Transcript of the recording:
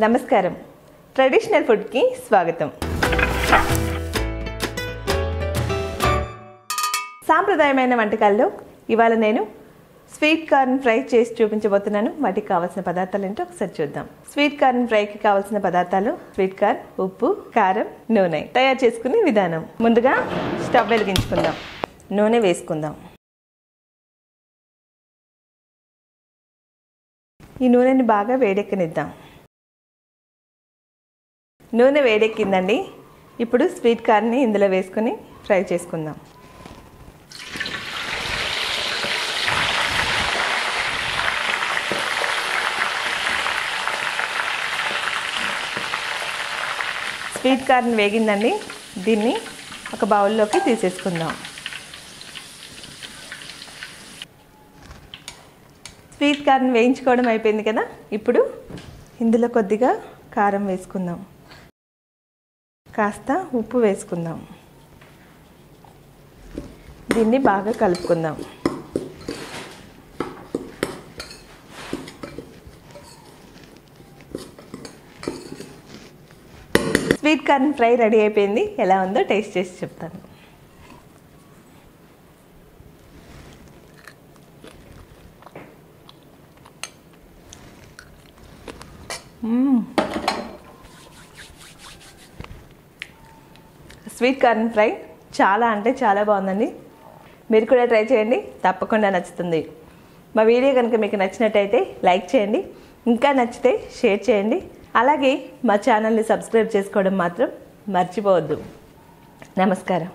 నమస్కారం. ట్రెడిషనల్ ఫుడ్కి స్వాగతం. సాంప్రదాయమైన వంటకాల్లో ఇవాళ నేను స్వీట్ కార్న్ ఫ్రై చేసి చూపించబోతున్నాను. వాటికి కావాల్సిన పదార్థాలు ఏంటో ఒకసారి చూద్దాం. స్వీట్ కార్న్ ఫ్రైకి కావాల్సిన పదార్థాలు స్వీట్ కార్న్ ఉప్పు కారం నూనె. తయారు చేసుకునే విధానం. ముందుగా స్టవ్ వెలిగించుకుందాం. నూనె వేసుకుందాం. ఈ నూనెని బాగా వేడెక్కనిద్దాం. నూనె వేడెక్కిందండి. ఇప్పుడు స్వీట్ కార్న్ని ఇందులో వేసుకొని ఫ్రై చేసుకుందాం. స్వీట్ కార్న్ వేగిందండి. దీన్ని ఒక బౌల్లోకి తీసేసుకుందాం. స్వీట్ కార్న్ వేయించుకోవడం అయిపోయింది కదా? ఇప్పుడు ఇందులో కొద్దిగా కారం వేసుకుందాం. కాస్త ఉప్పు వేసుకుందాం. దీన్ని బాగా కలుపుకుందాం. స్వీట్ కార్న్ ఫ్రై రెడీ అయిపోయింది. ఎలా ఉందో టేస్ట్ చేసి చెప్తాను. స్వీట్ కార్న్ ఫ్రై చాలా అంటే చాలా బాగుందండి. మీరు కూడా ట్రై చేయండి తప్పకుండా నచ్చుతుంది. మా వీడియో కనుక మీకు నచ్చినట్టయితే లైక్ చేయండి ఇంకా నచ్చితే షేర్ చేయండి. అలాగే మా ఛానల్ని సబ్స్క్రైబ్ చేసుకోవడం మాత్రం మర్చిపోవద్దు. నమస్కారం.